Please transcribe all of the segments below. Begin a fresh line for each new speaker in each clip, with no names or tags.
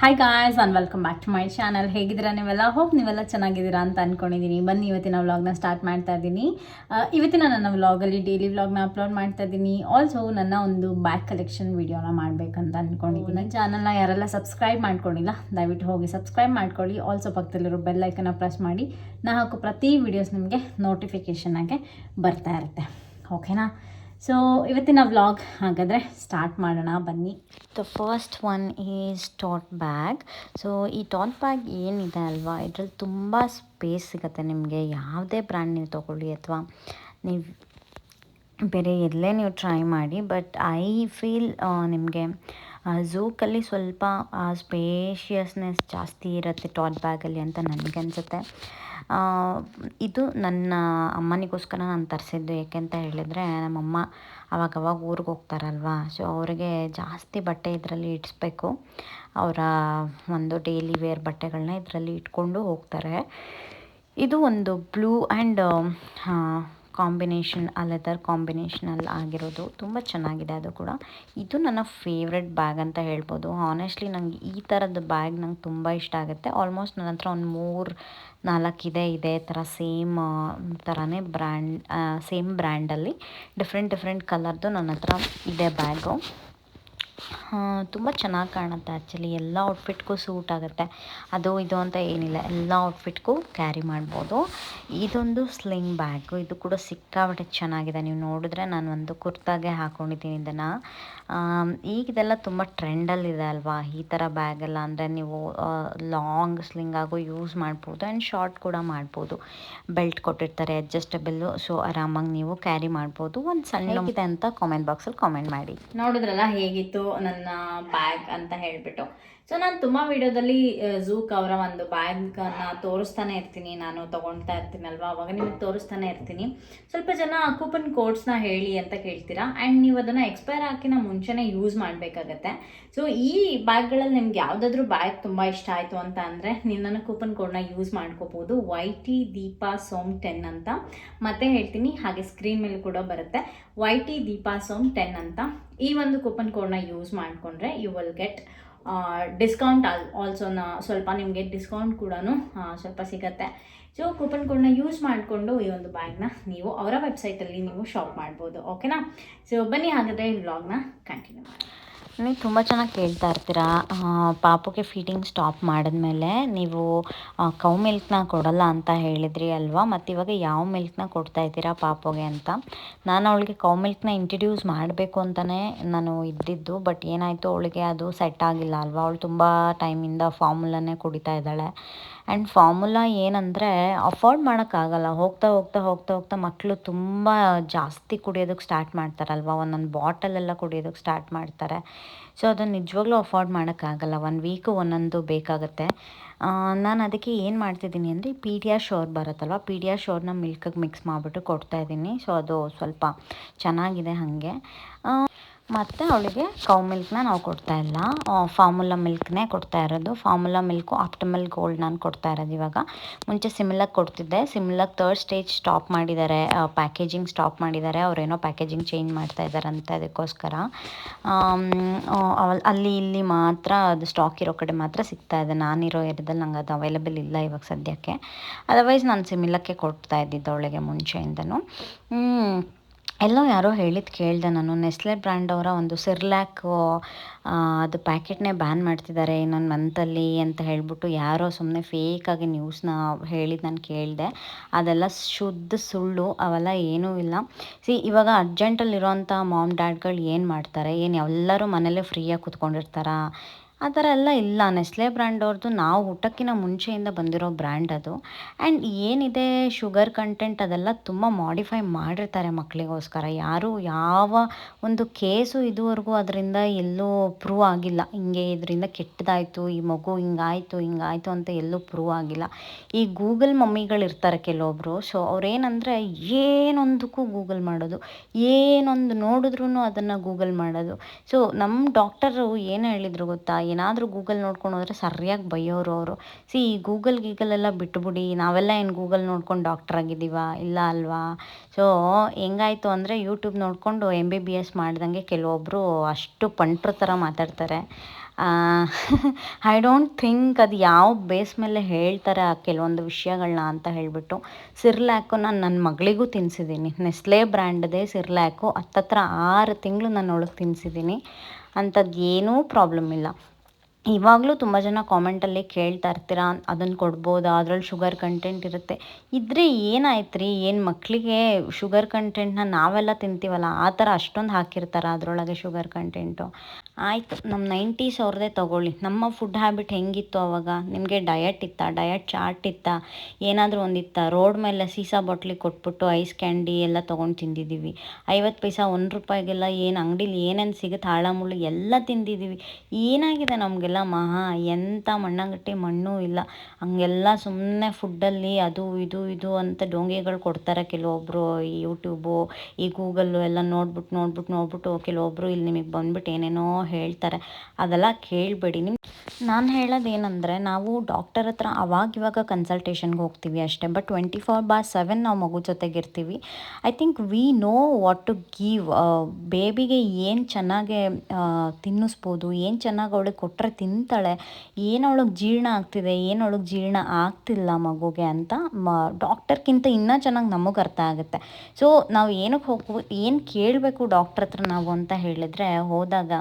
Hi guys and welcome back to my channel ಹೇಗಿದ್ದೀರಾ ನೀವೆಲ್ಲ? Hope ನೀವೆಲ್ಲ ಚೆನ್ನಾಗಿದ್ದೀರಾ ಅಂತ ಅಂದ್ಕೊಂಡಿದ್ದೀನಿ ಬನ್ನಿ ಇವತ್ತಿನ ವ್ಲಾಗ್ನ ಸ್ಟಾರ್ಟ್ ಮಾಡ್ತಾ ಇದ್ದೀನಿ. ಇವತ್ತಿನ ನನ್ನ ವ್ಲಾಗಲ್ಲಿ ಡೈಲಿ ವ್ಲಾಗ್ನ ಅಪ್ಲೋಡ್ ಮಾಡ್ತಾ ಇದ್ದೀನಿ. ಆಲ್ಸೋ ನನ್ನ ಒಂದು ಬ್ಯಾಗ್ ಕಲೆಕ್ಷನ್ ವೀಡಿಯೋನ ಮಾಡಬೇಕಂತ ಅಂದ್ಕೊಂಡಿದ್ದೀನಿ ನನ್ನ ಚಾನಲ್ನ ಯಾರೆಲ್ಲ ಸಬ್ಸ್ಕ್ರೈಬ್ ಮಾಡ್ಕೊಂಡಿಲ್ಲ ದಯವಿಟ್ಟು ಹೋಗಿ ಸಬ್ಸ್ಕ್ರೈಬ್ ಮಾಡ್ಕೊಳ್ಳಿ. ಆಲ್ಸೋ ಪಕ್ಕದಲ್ಲಿರೋ ಬೆಲ್ ಐಕನ್ನ ಪ್ರೆಸ್ ಮಾಡಿ. ನಾ ಹಾಕೋ ಪ್ರತಿ ವೀಡಿಯೋಸ್ ನಿಮಗೆ ನೋಟಿಫಿಕೇಷನ್ ಆಗಿ ಬರ್ತಾ ಇರುತ್ತೆ. ಓಕೆನಾ ಸೊ ಇವತ್ತಿನ ವ್ಲಾಗ್ ಹಾಗಾದರೆ ಸ್ಟಾರ್ಟ್ ಮಾಡೋಣ, ಬನ್ನಿ.
The first one is tote bag so ಈ ಟಾಟ್ ಬ್ಯಾಗ್ ಏನಿದೆ ಅಲ್ವಾ? ಇದರಲ್ಲಿ ತುಂಬ ಸ್ಪೇಸ್ ಸಿಗುತ್ತೆ ನಿಮಗೆ. ಯಾವುದೇ ಬ್ರ್ಯಾಂಡ್ ನೀವು ತೊಗೊಳ್ಳಿ ಅಥವಾ ನೀವು ಬೇರೆ ಎಲ್ಲೇ ನೀವು ಟ್ರೈ ಮಾಡಿ. ಬಟ್ ಐ ಫೀಲ್ ನಿಮಗೆ ಝೂಕಲ್ಲಿ ಸ್ವಲ್ಪ ಸ್ಪೇಷಿಯಸ್ನೆಸ್ ಜಾಸ್ತಿ ಇರುತ್ತೆ ಟಾಟ್ ಬ್ಯಾಗಲ್ಲಿ ಅಂತ ನನಗೆ ಅನಿಸುತ್ತೆ ಇದು ನನ್ನ ಅಮ್ಮನಿಗೋಸ್ಕರ ನಾನು ತರಿಸಿದ್ದು. ಏಕೆಂತ ಹೇಳಿದರೆ ನಮ್ಮಮ್ಮ ಅವಾಗ ಅವಾಗ ಊರಿಗೆ ಹೋಗ್ತಾರಲ್ವಾ? ಸೊ ಅವರಿಗೆ ಜಾಸ್ತಿ ಬಟ್ಟೆ ಇದರಲ್ಲಿ ಇಡಿಸ್ಬೇಕು. ಅವರ ಒಂದು ಡೈಲಿ ವೇರ್ ಬಟ್ಟೆಗಳನ್ನ ಇದರಲ್ಲಿ ಇಟ್ಕೊಂಡು ಹೋಗ್ತಾರೆ. ಇದು ಒಂದು ಬ್ಲೂ ಆ್ಯಂಡ್ ಕಾಂಬಿನೇಷನ್ ಆ ಲೆದರ್ ಕಾಂಬಿನೇಷನಲ್ಲಿ ಆಗಿರೋದು ತುಂಬ ಚೆನ್ನಾಗಿದೆ ಅದು ಕೂಡ. ಇದು ನನ್ನ ಫೇವ್ರೆಟ್ ಬ್ಯಾಗ್ ಅಂತ ಹೇಳ್ಬೋದು. ಹಾನೆಸ್ಟ್ಲಿ ನಂಗೆ ಈ ಥರದ ಬ್ಯಾಗ್ ನಂಗೆ ತುಂಬ ಇಷ್ಟ ಆಗುತ್ತೆ. ಆಲ್ಮೋಸ್ಟ್ ನನ್ನ ಹತ್ರ ಒಂದು ಮೂರು ಇದೆ, ಇದೇ ಥರ ಸೇಮ್ ಥರನೇ ಬ್ರ್ಯಾಂಡ್ ಸೇಮ್ ಬ್ರ್ಯಾಂಡಲ್ಲಿ ಡಿಫ್ರೆಂಟ್ ಡಿಫ್ರೆಂಟ್ ಕಲರ್ದು ನನ್ನ ಹತ್ರ ಇದೆ ಬ್ಯಾಗು ತುಂಬ ಚೆನ್ನಾಗಿ ಕಾಣುತ್ತೆ ಆ್ಯಕ್ಚುಲಿ ಎಲ್ಲ ಔಟ್ಫಿಟ್ಗೂ ಸೂಟ್ ಆಗುತ್ತೆ. ಅದು ಇದು ಅಂತ ಏನಿಲ್ಲ. ಎಲ್ಲ ಔಟ್ಫಿಟ್ಗೂ ಕ್ಯಾರಿ ಮಾಡ್ಬೋದು. ಇದೊಂದು ಸ್ಲಿಂಗ್ ಬ್ಯಾಗು ಇದು ಕೂಡ ಸಿಕ್ಕಾಪಟ್ಟೆ ಚೆನ್ನಾಗಿದೆ. ನೀವು ನೋಡಿದ್ರೆ ನಾನು ಒಂದು ಕುರ್ತಾಗೆ ಹಾಕ್ಕೊಂಡಿದ್ದೀನಿ ಇದನ್ನು. ಈಗ ಇದೆಲ್ಲ ತುಂಬ ಟ್ರೆಂಡಲ್ಲಿದೆ ಅಲ್ವಾ? ಈ ಥರ ಬ್ಯಾಗೆಲ್ಲ ಅಂದರೆ ನೀವು ಲಾಂಗ್ ಸ್ಲಿಂಗ್ ಆಗು ಯೂಸ್ ಮಾಡ್ಬೋದು ಆ್ಯಂಡ್ ಶಾರ್ಟ್ ಕೂಡ ಮಾಡ್ಬೋದು. ಬೆಲ್ಟ್ ಕೊಟ್ಟಿರ್ತಾರೆ ಅಡ್ಜಸ್ಟಬಲ್ಲು ಸೊ ಆರಾಮಾಗಿ ನೀವು ಕ್ಯಾರಿ ಮಾಡ್ಬೋದು. ಒಂದು ಸಣ್ಣ ಇದೆ ಅಂತ ಕಾಮೆಂಟ್ ಬಾಕ್ಸಲ್ಲಿ ಕಾಮೆಂಟ್ ಮಾಡಿ.
ನೋಡಿದ್ರಲ್ಲ ಹೇಗಿತ್ತು? ನನ್ನ ಬ್ಯಾಗ್ ಅಂತ ಹೇಳ್ಬಿಟ್ಟು. ಸೊ ನಾನು ತುಂಬ ವಿಡಿಯೋದಲ್ಲಿ ಝೂಕ್ ಅವರ ಒಂದು ಬ್ಯಾಗನ್ನು ತೋರಿಸ್ತಾನೆ ಇರ್ತೀನಿ. ನಾನು ತೊಗೊಳ್ತಾ ಇರ್ತೀನಲ್ವಾ? ಅವಾಗ ನಿಮಗೆ ತೋರಿಸ್ತಾನೆ ಇರ್ತೀನಿ. ಸ್ವಲ್ಪ ಜನ ಕೂಪನ್ ಕೋಡ್ಸ್ನ ಹೇಳಿ ಅಂತ ಕೇಳ್ತೀರಾ? ಆ್ಯಂಡ್ ನೀವು ಅದನ್ನು ಎಕ್ಸ್ಪೈರ್ ಹಾಕಿನ ಮುಂಚೆನೇ ಯೂಸ್ ಮಾಡಬೇಕಾಗತ್ತೆ. ಸೊ ಈ ಬ್ಯಾಗ್ಗಳಲ್ಲಿ ನಿಮ್ಗೆ ಯಾವುದಾದ್ರೂ ಬ್ಯಾಗ್ ತುಂಬ ಇಷ್ಟ ಆಯಿತು ಅಂತ ಅಂದರೆ ನೀವು ನನ್ನ ಕೂಪನ್ ಕೋಡ್ನ ಯೂಸ್ ಮಾಡ್ಕೋಬೋದು. Y T Deepa Som ten ಅಂತ. ಮತ್ತೆ ಹೇಳ್ತೀನಿ, ಹಾಗೆ ಸ್ಕ್ರೀನ್ ಮೇಲೆ ಕೂಡ ಬರುತ್ತೆ. Y T Deepa Som ten ಅಂತ. ಈ ಒಂದು ಕೂಪನ್ ಕೋಡ್ನ ಯೂಸ್ ಮಾಡಿಕೊಂಡ್ರೆ you will get discount all ಆಲ್ಸೋನ ಸ್ವಲ್ಪ ನಿಮಗೆ ಡಿಸ್ಕೌಂಟ್ ಕೂಡ ಸ್ವಲ್ಪ ಸಿಗತ್ತೆ. ಸೊ ಕೂಪನ್ ಕೋಡ್ನ ಯೂಸ್ ಮಾಡಿಕೊಂಡು ಈ ಒಂದು ಬ್ಯಾಗ್ನ ನೀವು ಅವರ ವೆಬ್ಸೈಟಲ್ಲಿ ನೀವು ಶಾಪ್ ಮಾಡ್ಬೋದು. ಓಕೆನಾ ಸೊ ಬನ್ನಿ ಹಾಗಾದರೆ ವ್ಲಾಗ್ನ ಕಂಟಿನ್ಯೂ ಮಾಡಿ
ನೀವು ತುಂಬ ಚೆನ್ನಾಗಿ ಕೇಳ್ತಾ ಇರ್ತೀರಾ? ಪಾಪುಗೆ ಫೀಡಿಂಗ್ ಸ್ಟಾಪ್ ಮಾಡಿದ್ಮೇಲೆ ನೀವು ಕೌ ಮಿಲ್ಕ್ನ ಕೊಡಲ್ಲ ಅಂತ ಹೇಳಿದ್ರಿ ಅಲ್ವಾ? ಮತ್ತು ಇವಾಗ ಯಾವ ಮಿಲ್ಕ್ನ ಕೊಡ್ತಾ ಇದ್ದೀರಾ ಪಾಪುಗೆ ಅಂತ? ನಾನು ಅವಳಿಗೆ ಕೌ ಮಿಲ್ಕ್ನ ಇಂಟ್ರಡ್ಯೂಸ್ ಮಾಡಬೇಕು ಅಂತಲೇ ನಾನು ಇದ್ದಿದ್ದು ಬಟ್ ಏನಾಯಿತು, ಅವಳಿಗೆ ಅದು ಸೆಟ್ ಆಗಿಲ್ಲ ಅಲ್ವಾ? ಅವಳು ತುಂಬ ಟೈಮಿಂದ ಫಾರ್ಮುಲಾನೇ ಕುಡಿತಾ ಇದ್ದಾಳೆ. ಆ್ಯಂಡ್ ಫಾರ್ಮುಲಾ ಏನಂದರೆ ಅಫೋರ್ಡ್ ಮಾಡೋಕ್ಕಾಗಲ್ಲ. ಹೋಗ್ತಾ ಹೋಗ್ತಾ ಹೋಗ್ತಾ ಹೋಗ್ತಾ ಮಕ್ಕಳು ತುಂಬ ಜಾಸ್ತಿ ಕುಡಿಯೋದಕ್ಕೆ ಸ್ಟಾರ್ಟ್ ಮಾಡ್ತಾರಲ್ವ? ಒಂದೊಂದು ಬಾಟಲೆಲ್ಲ ಕುಡಿಯೋದಕ್ಕೆ ಸ್ಟಾರ್ಟ್ ಮಾಡ್ತಾರೆ. ಸೊ ಅದನ್ನು ನಿಜವಾಗ್ಲೂ ಅಫೋರ್ಡ್ ಮಾಡೋಕ್ಕಾಗಲ್ಲ. ಒನ್ ವೀಕು ಒಂದೊಂದು ಬೇಕಾಗುತ್ತೆ. ನಾನು ಅದಕ್ಕೆ ಏನು ಮಾಡ್ತಿದ್ದೀನಿ ಅಂದರೆ ಪೀಡಿಯಾ ಶೋರ್ ಬರುತ್ತಲ್ವ? ಪೀಡಿಯಾ ಶೋರ್ನ ಮಿಲ್ಕಿಗೆ ಮಿಕ್ಸ್ ಮಾಡಿಬಿಟ್ಟು ಕೊಡ್ತಾ ಇದ್ದೀನಿ. ಸೊ ಅದು ಸ್ವಲ್ಪ ಚೆನ್ನಾಗಿದೆ ಹಾಗೆ. ಮತ್ತು ಅವಳಿಗೆ ಕೌ ಮಿಲ್ಕ್ನ ನಾವು ಕೊಡ್ತಾ ಇಲ್ಲ. ಫಾರ್ಮುಲಾ ಮಿಲ್ಕ್ನೇ ಕೊಡ್ತಾ ಇರೋದು. ಫಾರ್ಮುಲಾ ಮಿಲ್ಕು ಆಪ್ಟಿಮಲ್ ಗೋಲ್ಡ್ ನಾನು ಕೊಡ್ತಾ ಇರೋದು ಇವಾಗ. ಮುಂಚೆ ಸಿಮ್ಲಾಗ್ ಕೊಡ್ತಿದ್ದೆ. ಸಿಮ್ಲಾಗ್ ತರ್ಡ್ ಸ್ಟೇಜ್ ಸ್ಟಾಪ್ ಮಾಡಿದ್ದಾರೆ. ಪ್ಯಾಕೇಜಿಂಗ್ ಸ್ಟಾಪ್ ಮಾಡಿದ್ದಾರೆ. ಅವರೇನೋ ಪ್ಯಾಕೇಜಿಂಗ್ ಚೇಂಜ್ ಮಾಡ್ತಾ ಇದ್ದಾರಂತೆ ಅದಕ್ಕೋಸ್ಕರ. ಅಲ್ಲಿ ಇಲ್ಲಿ ಮಾತ್ರ ಅದು ಸ್ಟಾಕ್ ಇರೋ ಕಡೆ ಮಾತ್ರ ಸಿಗ್ತಾ ಇದೆ. ನಾನಿರೋ ಏರಿಯಾದಲ್ಲಿ ನಂಗೆ ಅದು ಅವೈಲೇಬಲ್ ಇಲ್ಲ ಇವಾಗ ಸದ್ಯಕ್ಕೆ. ಅದರ್ವೈಸ್ ನಾನು ಸಿಮಿಲಕ್ಕೆ ಕೊಡ್ತಾ ಇದ್ದಿದ್ದು ಅವಳಿಗೆ ಮುಂಚೆಯಿಂದನೂ. ಎಲ್ಲೋ ಯಾರೋ ಹೇಳಿದ್ದು ಕೇಳಿದೆ ನಾನು. ನೆಸ್ಲೆ ಬ್ರ್ಯಾಂಡ್ ಅವರ ಒಂದು ಸಿರ್ಲ್ಯಾಕ್ ಅದು ಪ್ಯಾಕೆಟ್ನೇ ಬ್ಯಾನ್ ಮಾಡ್ತಿದ್ದಾರೆ ಇನ್ನೊಂದು ಮಂತಲ್ಲಿ ಅಂತ ಹೇಳಿಬಿಟ್ಟು ಯಾರೋ ಸುಮ್ಮನೆ ಫೇಕಾಗಿ ನ್ಯೂಸ್ನ ಹೇಳಿದ್ದು ನಾನು ಕೇಳಿದೆ. ಅದೆಲ್ಲ ಶುದ್ಧ ಸುಳ್ಳು, ಅವೆಲ್ಲ ಏನೂ ಇಲ್ಲ. ಸಿ ಇವಾಗ ಅರ್ಜೆಂಟಲ್ಲಿರೋಂಥ ಮಾಮ್ ಡ್ಯಾಡ್ಗಳು ಏನು ಮಾಡ್ತಾರೆ? ಏನು ಎಲ್ಲರೂ ಮನೇಲೇ ಫ್ರೀಯಾಗಿ ಕೂತ್ಕೊಂಡಿರ್ತಾರಾ? ಆ ಥರ ಎಲ್ಲ ಇಲ್ಲ. ನೆಸ್ಲೆ ಬ್ರ್ಯಾಂಡ್ ಅವ್ರದ್ದು ನಾವು ಊಟಕ್ಕಿಂತ ಮುಂಚೆಯಿಂದ ಬಂದಿರೋ ಬ್ರ್ಯಾಂಡ್ ಅದು. ಆ್ಯಂಡ್ ಏನಿದೆ ಶುಗರ್ ಕಂಟೆಂಟ್ ಅದೆಲ್ಲ ತುಂಬ ಮಾಡಿಫೈ ಮಾಡಿರ್ತಾರೆ ಮಕ್ಕಳಿಗೋಸ್ಕರ ಯಾರು ಯಾವ ಒಂದು ಕೇಸು ಇದುವರೆಗೂ ಅದರಿಂದ ಎಲ್ಲೂ ಪ್ರೂವ್ ಆಗಿಲ್ಲ. ಹಿಂಗೆ ಇದರಿಂದ ಕೆಟ್ಟದಾಯಿತು, ಈ ಮಗು ಹಿಂಗಾಯಿತು ಹಿಂಗಾಯಿತು ಅಂತ ಎಲ್ಲೂ ಪ್ರೂವ್ ಆಗಿಲ್ಲ. ಈ ಗೂಗಲ್ ಮಮ್ಮಿಗಳು ಇರ್ತಾರೆ ಕೆಲವೊಬ್ಬರು ಸೊ ಅವ್ರೇನಂದರೆ ಏನೊಂದಕ್ಕೂ ಗೂಗಲ್ ಮಾಡೋದು. ಏನೊಂದು ನೋಡಿದ್ರೂ ಅದನ್ನು ಗೂಗಲ್ ಮಾಡೋದು. ಸೊ ನಮ್ಮ ಡಾಕ್ಟರು ಏನು ಹೇಳಿದ್ರು ಗೊತ್ತಾ? ಏನಾದರೂ ಗೂಗಲ್ ನೋಡ್ಕೊಂಡು ಹೋದರೆ ಸರಿಯಾಗಿ ಬೈಯೋರು ಅವರು. ಸಿ ಈ ಗೂಗಲ್ ಗೀಗಲ್ ಎಲ್ಲ ಬಿಟ್ಬಿಡಿ, ನಾವೆಲ್ಲ ಏನು ಗೂಗಲ್ ನೋಡ್ಕೊಂಡು ಡಾಕ್ಟರ್ ಆಗಿದ್ದೀವಾ? ಇಲ್ಲ ಅಲ್ವಾ? ಸೊ ಹೆಂಗಾಯ್ತು ಅಂದರೆ ಯೂಟ್ಯೂಬ್ ನೋಡಿಕೊಂಡು ಎಂ ಬಿ ಬಿ ಎಸ್ ಮಾಡ್ದಂಗೆ ಕೆಲವೊಬ್ಬರು ಅಷ್ಟು ಪಂಟ್ರ ಥರ ಮಾತಾಡ್ತಾರೆ. ಐ ಡೋಂಟ್ ಥಿಂಕ್ ಅದು ಯಾವ ಬೇಸ್ ಮೇಲೆ ಹೇಳ್ತಾರೆ ಆ ಕೆಲವೊಂದು ವಿಷಯಗಳನ್ನ ಅಂತ ಹೇಳಿಬಿಟ್ಟು. ಸಿರ್ಲ್ಯಾಕು ನಾನು ನನ್ನ ಮಗಳಿಗೂ ತಿನ್ಸಿದ್ದೀನಿ ನೆಸ್ಲೆ ಬ್ರ್ಯಾಂಡ್ದೇ ಸಿರ್ಲ್ಯಾಕು ಹತ್ತತ್ರ ಆರು ತಿಂಗಳು ನಾನು ಅವಳಿಗೆ ತಿನ್ನಿಸಿದ್ದೀನಿ ಅಂಥದ್ದು ಏನೂ ಪ್ರಾಬ್ಲಮ್ ಇಲ್ಲ. ಇವಾಗಲೂ ತುಂಬ ಜನ ಕಾಮೆಂಟಲ್ಲಿ ಕೇಳ್ತಾ ಇರ್ತೀರಾ ಅದನ್ನು ಕೊಡ್ಬೋದಾ ಅದ್ರಲ್ಲಿ ಶುಗರ್ ಕಂಟೆಂಟ್ ಇರುತ್ತೆ. ಇದ್ರೆ ಏನಾಯ್ತು ರೀ ಏನು ಮಕ್ಕಳಿಗೆ ಶುಗರ್ ಕಂಟೆಂಟ್ನ ನಾವೆಲ್ಲ ತಿಂತೀವಲ್ಲ, ಆ ಥರ ಅಷ್ಟೊಂದು ಹಾಕಿರ್ತಾರೆ ಅದರೊಳಗೆ ಶುಗರ್ ಕಂಟೆಂಟು ಆಯಿತು ನಮ್ಮ ನೈಂಟೀಸ್ ಅವ್ರದ್ದೇ ತೊಗೊಳ್ಳಿ. ನಮ್ಮ ಫುಡ್ ಹ್ಯಾಬಿಟ್ ಹೆಂಗಿತ್ತು ಅವಾಗ? ನಿಮಗೆ ಡಯಟ್ ಇತ್ತಾ? ಡಯಟ್ ಚಾರ್ಟ್ ಇತ್ತಾ? ಏನಾದರೂ ಒಂದಿತ್ತ? ರೋಡ್ ಮೇಲೆ ಸೀಸಾ ಬಾಟ್ಲಿ ಕೊಟ್ಬಿಟ್ಟು ಐಸ್ ಕ್ಯಾಂಡಿ ಎಲ್ಲ ತೊಗೊಂಡು ತಿಂದಿದ್ದೀವಿ ಐವತ್ತು ಪೈಸಾ ಒಂದು ರೂಪಾಯಿಗೆಲ್ಲ ಏನು ಅಂಗಡೀಲಿ ಏನೇನು ಸಿಗುತ್ತೆ, ಹಾಳಮುಳ್ಳು ಎಲ್ಲ ತಿಂದಿದ್ದೀವಿ ಏನಾಗಿದೆ ನಮಗೆಲ್ಲ? ಮಹಾ ಎಂಥ ಮಣ್ಣಂಗಟ್ಟಿ ಮಣ್ಣು ಇಲ್ಲ. ಹಂಗೆಲ್ಲ ಸುಮ್ಮನೆ ಫುಡ್ಡಲ್ಲಿ ಅದು, ಇದು ಇದು ಅಂತ ಡೋಂಗೆಗಳು ಕೊಡ್ತಾರೆ ಕೆಲವೊಬ್ಬರು ಈ ಯೂಟ್ಯೂಬು ಈ ಗೂಗಲ್ಲು ಎಲ್ಲ ನೋಡ್ಬಿಟ್ಟು ನೋಡ್ಬಿಟ್ಟು ನೋಡ್ಬಿಟ್ಟು ಕೆಲವೊಬ್ಬರು ಇಲ್ಲಿ ನಿಮಗೆ ಬಂದ್ಬಿಟ್ಟು ಏನೇನೋ ಹೇಳ್ತಾರೆ. ಅದೆಲ್ಲ ಕೇಳಬೇಡಿ. ನಿಮ್ಮ ನಾನು ಹೇಳೋದೇನೆಂದರೆ, ನಾವು ಡಾಕ್ಟರ್ ಹತ್ರ ಅವಾಗಿವಾಗ ಕನ್ಸಲ್ಟೇಷನ್ಗೆ ಹೋಗ್ತೀವಿ ಅಷ್ಟೇ but twenty four bar seven ನಾವು ಮಗು ಜೊತೆಗಿರ್ತೀವಿ I think we know what to give ಬೇಬಿಗೆ ಏನು ಚೆನ್ನಾಗೆ ತಿನ್ನಿಸ್ಬೋದು, ಏನು ಚೆನ್ನಾಗಿ ಅವಳಿಗೆ ಕೊಟ್ಟರೆ ತಿಂತಾಳೆ. ಏನು ಅವಳಿಗೆ ಜೀರ್ಣ ಆಗ್ತಿದೆ ಏನು ಅವಳಿಗೆ ಜೀರ್ಣ ಆಗ್ತಿಲ್ಲ ಮಗುಗೆ ಅಂತ ಮ ಡಾಕ್ಟರ್ಗಿಂತ ಇನ್ನೂ ಚೆನ್ನಾಗಿ ನಮಗೆ ಅರ್ಥ ಆಗುತ್ತೆ. ಸೊ ನಾವು ಏನಕ್ಕೆ ಹೋಗ್ಬೋ ಏನು ಕೇಳಬೇಕು ಡಾಕ್ಟ್ರ್ ಹತ್ರ ನಾವು ಅಂತ ಹೇಳಿದರೆ ಹೋದಾಗ